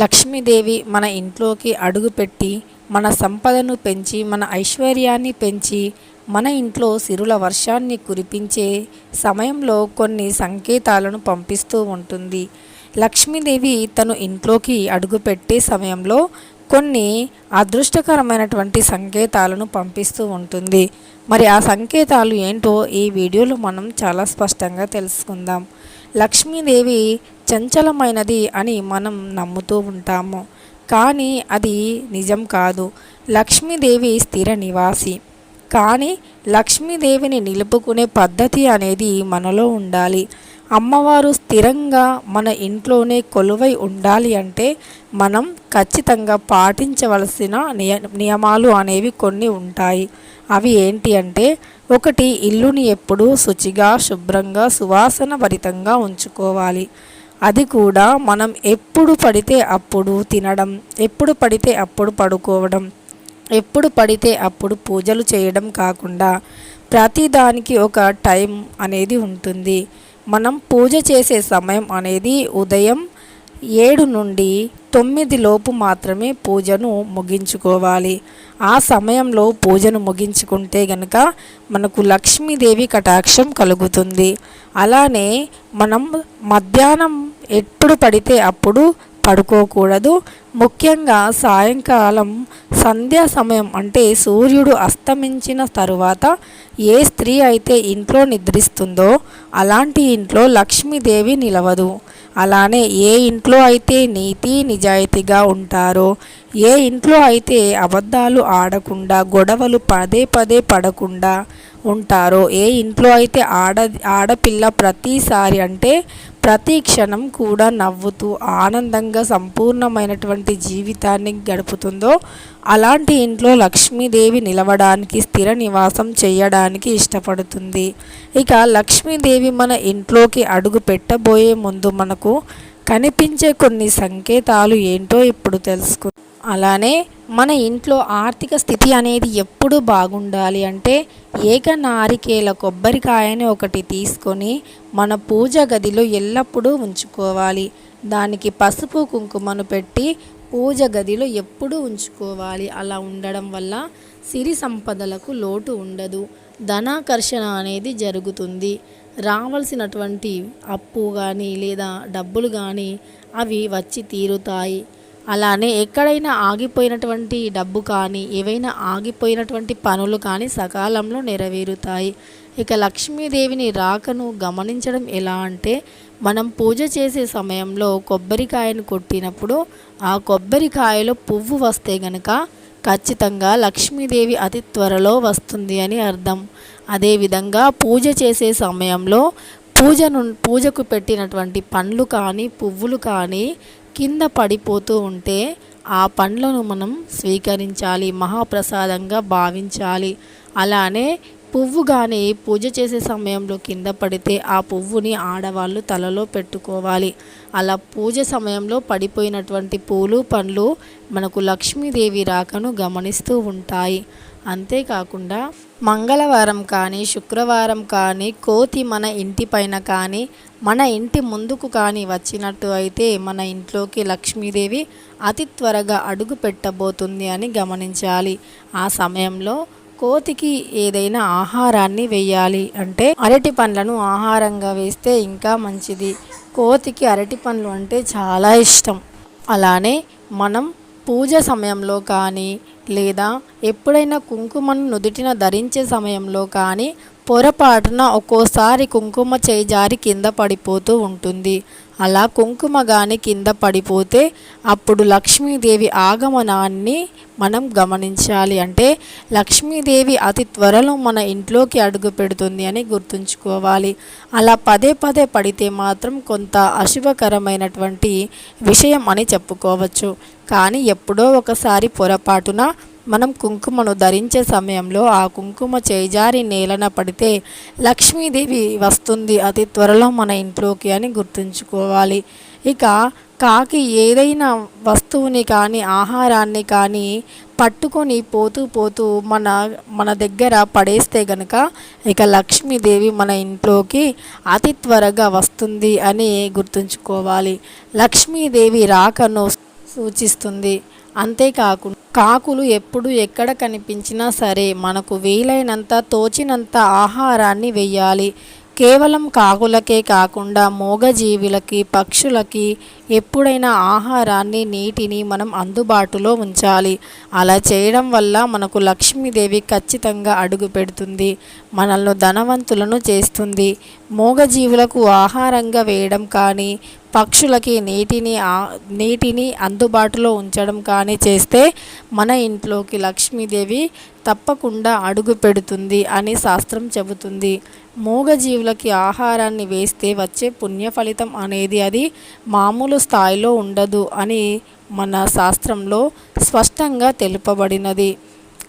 లక్ష్మీదేవి మన ఇంట్లోకి అడుగుపెట్టి మన సంపదను పెంచి మన ఐశ్వర్యాన్ని పెంచి మన ఇంట్లో సిరుల వర్షాన్ని కురిపించే సమయంలో కొన్ని సంకేతాలను పంపిస్తూ ఉంటుంది. లక్ష్మీదేవి తను ఇంట్లోకి అడుగుపెట్టే సమయంలో కొన్ని అదృష్టకరమైనటువంటి సంకేతాలను పంపిస్తూ ఉంటుంది. మరి ఆ సంకేతాలు ఏంటో ఈ వీడియోలో మనం చాలా స్పష్టంగా తెలుసుకుందాం. లక్ష్మీదేవి చంచలమైనది అని మనం నమ్ముతూ ఉంటాము. కానీ అది నిజం కాదు. లక్ష్మీదేవి స్థిర నివాసి. కానీ లక్ష్మీదేవిని నిలుపుకునే పద్ధతి అనేది మనలో ఉండాలి. అమ్మవారు స్థిరంగా మన ఇంట్లోనే కొలువై ఉండాలి అంటే మనం ఖచ్చితంగా పాటించవలసిన నియ నియమాలు అనేవి కొన్ని ఉంటాయి. అవి ఏంటి అంటే ఒకటి ఇల్లుని ఎప్పుడూ శుచిగా శుభ్రంగా సువాసన భరితంగా ఉంచుకోవాలి. అది కూడా మనం ఎప్పుడు పడితే అప్పుడు తినడం ఎప్పుడు పడితే అప్పుడు పడుకోవడం ఎప్పుడు పడితే అప్పుడు పూజలు చేయడం కాకుండా ప్రతిదానికి ఒక టైం అనేది ఉంటుంది. మనం పూజ చేసే సమయం అనేది ఉదయం ఏడు నుండి తొమ్మిది లోపు మాత్రమే పూజను ముగించుకోవాలి. ఆ సమయంలో పూజను ముగించుకుంటే గనక మనకు లక్ష్మీదేవి కటాక్షం కలుగుతుంది. అలానే మనం మధ్యాహ్నం ఎప్పుడు పడితే అప్పుడు పడుకోకూడదు. ముఖ్యంగా సాయంకాలం సంధ్యా సమయం అంటే సూర్యుడు అస్తమించిన తరువాత ఏ స్త్రీ అయితే ఇంట్లో నిద్రిస్తుందో అలాంటి ఇంట్లో లక్ష్మీదేవి నిలవదు. అలానే ఏ ఇంట్లో అయితే నీతి నిజాయితీగా ఉంటారో ఏ ఇంట్లో అయితే అబద్ధాలు ఆడకుండా గొడవలు పదే పదే పడకుండా ఉంటారో? ఏ ఇంట్లో అయితే ఆడ ఆడపిల్ల ప్రతిసారి అంటే ప్రతి క్షణం కూడా నవ్వుతూ ఆనందంగా సంపూర్ణమైనటువంటి జీవితాన్ని గడుపుతుందో అలాంటి ఇంట్లో లక్ష్మీదేవి నిలవడానికి స్థిర నివాసం చేయడానికి ఇష్టపడుతుంది. ఇక లక్ష్మీదేవి మన ఇంట్లోకి అడుగు పెట్టబోయే ముందు మనకు కనిపించే కొన్ని సంకేతాలు ఏంటో ఇప్పుడు తెలుసుకు అలానే మన ఇంట్లో ఆర్థిక స్థితి అనేది ఎప్పుడు బాగుండాలి అంటే ఏక నారికేల కొబ్బరికాయని ఒకటి తీసుకొని మన పూజ గదిలో ఎల్లప్పుడూ ఉంచుకోవాలి. దానికి పసుపు కుంకుమను పెట్టి పూజ గదిలో ఎప్పుడూ ఉంచుకోవాలి. అలా ఉండడం వల్ల సిరి సంపదలకు లోటు ఉండదు. ధనాకర్షణ అనేది జరుగుతుంది. రావాల్సినటువంటి అప్పు కానీ లేదా డబ్బులు కానీ అవి వచ్చి తీరుతాయి. అలానే ఎక్కడైనా ఆగిపోయినటువంటి డబ్బు కానీ ఏవైనా ఆగిపోయినటువంటి పనులు కానీ సకాలంలో నెరవేరుతాయి. ఇక లక్ష్మీదేవిని రాకను గమనించడం ఎలా అంటే మనం పూజ చేసే సమయంలో కొబ్బరికాయను కొట్టినప్పుడు ఆ కొబ్బరికాయలో పువ్వు వస్తే గనక ఖచ్చితంగా లక్ష్మీదేవి అతి త్వరలో వస్తుంది అని అర్థం. అదేవిధంగా పూజ చేసే సమయంలో పూజను పూజకు పెట్టినటువంటి పండ్లు కానీ పువ్వులు కానీ కింద పడిపోతూ ఉంటే ఆ పండ్లను మనం స్వీకరించాలి మహాప్రసాదంగా భావించాలి. అలానే పువ్వు కానీ పూజ చేసే సమయంలో కింద పడితే ఆ పువ్వుని ఆడవాళ్ళు తలలో పెట్టుకోవాలి. అలా పూజ సమయంలో పడిపోయినటువంటి పూలు పండ్లు మనకు లక్ష్మీదేవి రాకను గమనిస్తూ ఉంటాయి. అంతేకాకుండా మంగళవారం కానీ శుక్రవారం కానీ కోతి మన ఇంటి పైన కానీ మన ఇంటి ముందుకు కానీ వచ్చినట్టు అయితే మన ఇంట్లోకి లక్ష్మీదేవి అతి త్వరగా అడుగు పెట్టబోతుంది అని గమనించాలి. ఆ సమయంలో కోతికి ఏదైనా ఆహారాన్ని వేయాలి అంటే అరటి పండ్లను ఆహారంగా వేస్తే ఇంకా మంచిది. కోతికి అరటి పండ్లు అంటే చాలా ఇష్టం. అలానే మనం పూజ సమయంలో కానీ లేదా ఎప్పుడైనా కుంకుమను నుదుటిన ధరించే సమయంలో కానీ పొరపాటున ఒక్కోసారి కుంకుమ చేజారి కింద పడిపోతూ ఉంటుంది. అలా కుంకుమ గాని కింద పడిపోతే అప్పుడు లక్ష్మీదేవి ఆగమనాన్ని మనం గమనించాలి. అంటే లక్ష్మీదేవి అతి త్వరలో మన ఇంట్లోకి అడుగు పెడుతుంది అని గుర్తుంచుకోవాలి. అలా పదే పదే పడితే మాత్రం కొంత అశుభకరమైనటువంటి విషయం అని చెప్పుకోవచ్చు. కానీ ఎప్పుడో ఒకసారి పొరపాటున మనం కుంకుమను ధరించే సమయంలో ఆ కుంకుమ చేజారి నేలన పడితే లక్ష్మీదేవి వస్తుంది అతి త్వరలో మన ఇంట్లోకి అని గుర్తుంచుకోవాలి. ఇక కాకి ఏదైనా వస్తువుని కానీ ఆహారాన్ని కానీ పట్టుకొని పోతూ పోతూ మన మన దగ్గర పడేస్తే గనక ఇక లక్ష్మీదేవి మన ఇంట్లోకి అతి త్వరగా వస్తుంది అని గుర్తుంచుకోవాలి. లక్ష్మీదేవి రాకను సూచిస్తుంది. అంతేకాకుండా కాకులు ఎప్పుడు ఎక్కడ కనిపించినా సరే మనకు వీలైనంత తోచినంత ఆహారాన్ని వెయ్యాలి. కేవలం కాకులకే కాకుండా మూగజీవులకి పక్షులకి ఎప్పుడైనా ఆహారాన్ని నీటిని మనం అందుబాటులో ఉంచాలి. అలా చేయడం వల్ల మనకు లక్ష్మీదేవి ఖచ్చితంగా అడుగు పెడుతుంది మనల్ని ధనవంతులను చేస్తుంది. మూగజీవులకు ఆహారంగా వేయడం కానీ పక్షులకి నీటిని నీటిని అందుబాటులో ఉంచడం కానీ చేస్తే మన ఇంట్లోకి లక్ష్మీదేవి తప్పకుండా అడుగు పెడుతుంది అని శాస్త్రం చెబుతుంది. మూగజీవులకి ఆహారాన్ని వేస్తే వచ్చే పుణ్య ఫలితం అనేది అది మామూలు స్థాయిలో ఉండదు అని మన శాస్త్రంలో స్పష్టంగా తెలుపబడినది.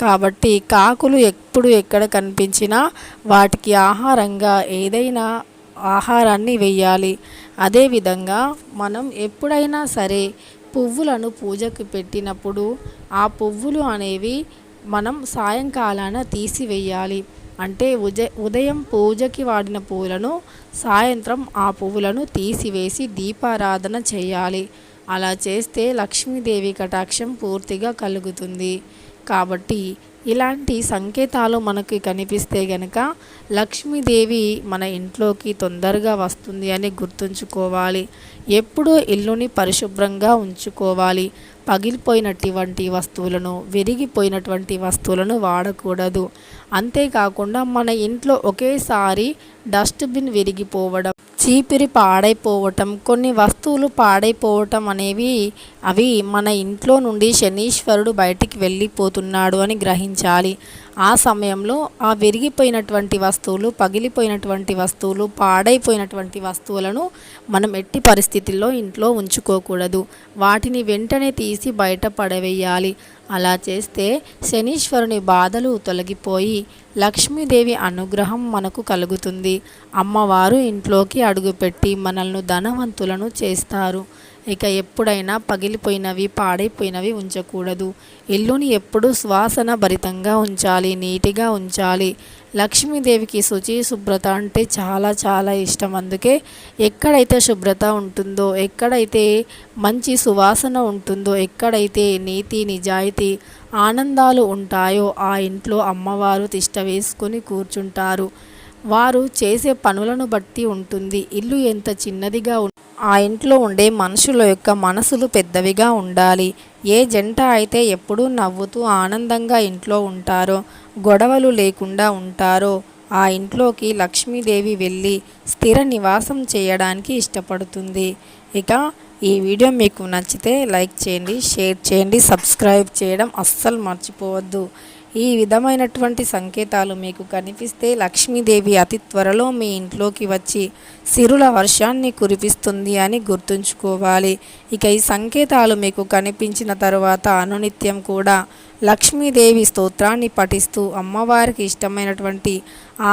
కాబట్టి కాకులు ఎప్పుడు ఎక్కడ కనిపించినా వాటికి ఆహారంగా ఏదైనా ఆహారాన్ని వెయ్యాలి. అదేవిధంగా మనం ఎప్పుడైనా సరే పువ్వులను పూజకు పెట్టినప్పుడు ఆ పువ్వులు అనేవి మనం సాయంకాలాన తీసివేయాలి. అంటే ఉజ ఉదయం పూజకి వాడిన పువ్వులను సాయంత్రం ఆ పువ్వులను తీసివేసి దీపారాధన చేయాలి. అలా చేస్తే లక్ష్మీదేవి కటాక్షం పూర్తిగా కలుగుతుంది. కాబట్టి ఇలాంటి సంకేతాలు మనకి కనిపిస్తే గనక లక్ష్మీదేవి మన ఇంట్లోకి తొందరగా వస్తుంది అని గుర్తుంచుకోవాలి. ఎప్పుడూ ఇల్లుని పరిశుభ్రంగా ఉంచుకోవాలి. పగిలిపోయినటువంటి వస్తువులను విరిగిపోయినటువంటి వస్తువులను వాడకూడదు. అంతేకాకుండా మన ఇంట్లో ఒకేసారి డస్ట్బిన్ విరిగిపోవడం చీపిరి పాడైపోవటం కొన్ని వస్తువులు పాడైపోవటం అనేవి అవి మన ఇంట్లో నుండి శనీశ్వరుడు బయటికి వెళ్ళిపోతున్నాడు అని గ్రహించాలి. ఆ సమయంలో ఆ విరిగిపోయినటువంటి వస్తువులు పగిలిపోయినటువంటి వస్తువులు పాడైపోయినటువంటి వస్తువులను మనం ఎట్టి పరిస్థితుల్లో ఇంట్లో ఉంచుకోకూడదు. వాటిని వెంటనే తీసి బయట పడవేయాలి. అలా చేస్తే శనీశ్వరుని బాధలు తొలగిపోయి లక్ష్మీదేవి అనుగ్రహం మనకు కలుగుతుంది. అమ్మవారు ఇంట్లోకి అడుగుపెట్టి మనల్ని ధనవంతులను చేస్తారు. ఇక ఎప్పుడైనా పగిలిపోయినవి పాడైపోయినవి ఉంచకూడదు. ఇల్లుని ఎప్పుడు శ్వాసన భరితంగా ఉంచాలి నీటిగా ఉంచాలి. లక్ష్మీదేవికి శుచి శుభ్రత అంటే చాలా చాలా ఇష్టం. అందుకే ఎక్కడైతే శుభ్రత ఉంటుందో ఎక్కడైతే మంచి సువాసన ఉంటుందో ఎక్కడైతే నీతి నిజాయితీ ఆనందాలు ఉంటాయో ఆ ఇంట్లో అమ్మవారు తిష్ట వేసుకొని కూర్చుంటారు. వారు చేసే పనులను బట్టి ఉంటుంది. ఇల్లు ఎంత చిన్నదిగా ఆ ఇంట్లో ఉండే మనుషుల యొక్క మనసులు పెద్దవిగా ఉండాలి. ఏ జంట అయితే ఎప్పుడూ నవ్వుతూ ఆనందంగా ఇంట్లో ఉంటారో గొడవలు లేకుండా ఉంటారో ఆ ఇంట్లోకి లక్ష్మీదేవి వెళ్ళి స్థిర నివాసం చేయడానికి ఇష్టపడుతుంది. ఇక ఈ వీడియో మీకు నచ్చితే లైక్ చేయండి షేర్ చేయండి సబ్స్క్రైబ్ చేయడం అస్సలు మర్చిపోవద్దు. ఈ విధమైనటువంటి సంకేతాలు మీకు కనిపిస్తే లక్ష్మీదేవి అతి త్వరలో మీ ఇంట్లోకి వచ్చి సిరుల వర్షాన్ని కురిపిస్తుంది అని గుర్తుంచుకోవాలి. ఇక ఈ సంకేతాలు మీకు కనిపించిన తరువాత అనునిత్యం కూడా లక్ష్మీదేవి స్తోత్రాన్ని పఠిస్తూ అమ్మవారికి ఇష్టమైనటువంటి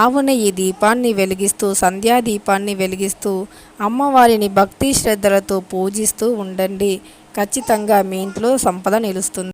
ఆవున ఈ దీపాన్ని వెలిగిస్తూ సంధ్యా దీపాన్ని వెలిగిస్తూ అమ్మవారిని భక్తి శ్రద్ధలతో పూజిస్తూ ఉండండి. ఖచ్చితంగా మీ ఇంట్లో సంపద నిలుస్తుంది.